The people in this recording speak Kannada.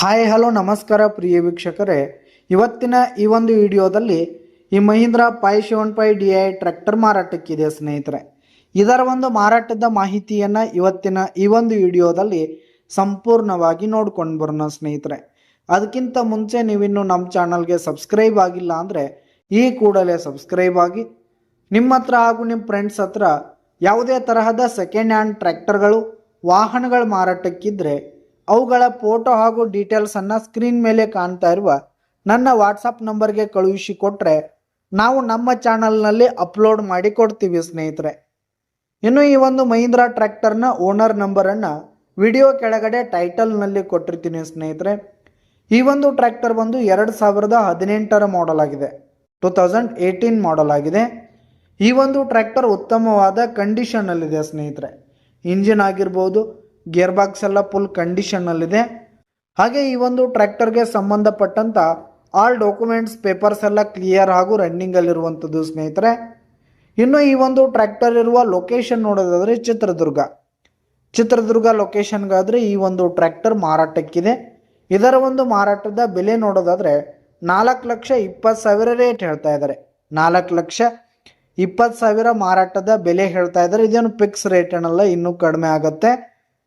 ಹಾಯ್, ಹಲೋ, ನಮಸ್ಕಾರ, ಪ್ರಿಯ ವೀಕ್ಷಕರೇ. ಇವತ್ತಿನ ಈ ಒಂದು ವಿಡಿಯೋದಲ್ಲಿ ಈ Mahindra five seven five D I tractor ಮಾರಾಟಕ್ಕಿದೆ ಸ್ನೇಹಿತರೆ. ಇದರ ಒಂದು ಮಾರಾಟದ ಮಾಹಿತಿಯನ್ನು ಇವತ್ತಿನ ಈ ಒಂದು ವಿಡಿಯೋದಲ್ಲಿ ಸಂಪೂರ್ಣವಾಗಿ ನೋಡ್ಕೊಂಡು ಬರೋಣ ಸ್ನೇಹಿತರೆ. ಅದಕ್ಕಿಂತ ಮುಂಚೆ ನೀವಿನ್ನು ನಮ್ಮ ಚಾನಲ್ಗೆ ಸಬ್ಸ್ಕ್ರೈಬ್ ಆಗಿಲ್ಲ ಅಂದರೆ ಈ ಕೂಡಲೇ ಸಬ್ಸ್ಕ್ರೈಬ್ ಆಗಿ. ನಿಮ್ಮ ಹತ್ರ ಹಾಗೂ ನಿಮ್ಮ ಫ್ರೆಂಡ್ಸ್ ಹತ್ರ ಯಾವುದೇ ತರಹದ ಸೆಕೆಂಡ್ ಹ್ಯಾಂಡ್ ಟ್ರ್ಯಾಕ್ಟರ್ಗಳು, ವಾಹನಗಳು ಮಾರಾಟಕ್ಕಿದ್ರೆ ಅವುಗಳ ಫೋಟೋ ಹಾಗೂ ಡೀಟೇಲ್ಸನ್ನು ಸ್ಕ್ರೀನ್ ಮೇಲೆ ಕಾಣ್ತಾ ಇರುವ ನನ್ನ ವಾಟ್ಸಪ್ ನಂಬರ್ಗೆ ಕಳುಹಿಸಿ ಕೊಟ್ಟರೆ ನಾವು ನಮ್ಮ ಚಾನಲ್ನಲ್ಲಿ ಅಪ್ಲೋಡ್ ಮಾಡಿ ಕೊಡ್ತೀವಿ ಸ್ನೇಹಿತರೆ. ಇನ್ನು ಈ ಒಂದು ಮಹೀಂದ್ರ ಟ್ರ್ಯಾಕ್ಟರ್ನ ಓನರ್ ನಂಬರನ್ನು ವಿಡಿಯೋ ಕೆಳಗಡೆ ಟೈಟಲ್ನಲ್ಲಿ ಕೊಟ್ಟಿರ್ತೀನಿ ಸ್ನೇಹಿತರೆ. ಈ ಒಂದು ಟ್ರ್ಯಾಕ್ಟರ್ ಬಂದು ಎರಡು ಸಾವಿರದ ಹದಿನೆಂಟರ ಮಾಡಲ್ ಆಗಿದೆ, ಟೂ ತೌಸಂಡ್ ಏಯ್ಟೀನ್ ಮಾಡಲ್ ಆಗಿದೆ. ಈ ಒಂದು ಟ್ರ್ಯಾಕ್ಟರ್ ಉತ್ತಮವಾದ ಕಂಡೀಷನ್ನಲ್ಲಿದೆ ಸ್ನೇಹಿತರೆ. ಇಂಜಿನ್ ಆಗಿರ್ಬೋದು ಗೇರ್ ಬಾಕ್ಸ್ ಎಲ್ಲ ಫುಲ್ ಕಂಡೀಷನ್ನಲ್ಲಿದೆ ಹಾಗೆ ಈ ಒಂದು ಟ್ರ್ಯಾಕ್ಟರ್ಗೆ ಸಂಬಂಧಪಟ್ಟಂತ ಆಲ್ ಡಾಕ್ಯುಮೆಂಟ್ಸ್ ಪೇಪರ್ಸ್ ಎಲ್ಲ ಕ್ಲಿಯರ್ ಹಾಗೂ ರನ್ನಿಂಗಲ್ಲಿರುವಂಥದ್ದು ಸ್ನೇಹಿತರೆ. ಇನ್ನು ಈ ಒಂದು ಟ್ರ್ಯಾಕ್ಟರ್ ಇರುವ ಲೊಕೇಶನ್ ನೋಡೋದಾದರೆ ಚಿತ್ರದುರ್ಗ. ಚಿತ್ರದುರ್ಗ ಲೊಕೇಶನ್ಗಾದರೆ ಈ ಒಂದು ಟ್ರ್ಯಾಕ್ಟರ್ ಮಾರಾಟಕ್ಕಿದೆ. ಇದರ ಒಂದು ಮಾರಾಟದ ಬೆಲೆ ನೋಡೋದಾದರೆ ನಾಲ್ಕು ಲಕ್ಷ ಇಪ್ಪತ್ತು ಸಾವಿರ ರೇಟ್ ಹೇಳ್ತಾ ಇದ್ದಾರೆ. ನಾಲ್ಕು ಲಕ್ಷ ಇಪ್ಪತ್ತು ಸಾವಿರ ಮಾರಾಟದ ಬೆಲೆ ಹೇಳ್ತಾ ಇದ್ದಾರೆ. ಇದೇನು ಫಿಕ್ಸ್ ರೇಟ್ ಏನಲ್ಲ ಇನ್ನೂ ಕಡಿಮೆ ಆಗುತ್ತೆ.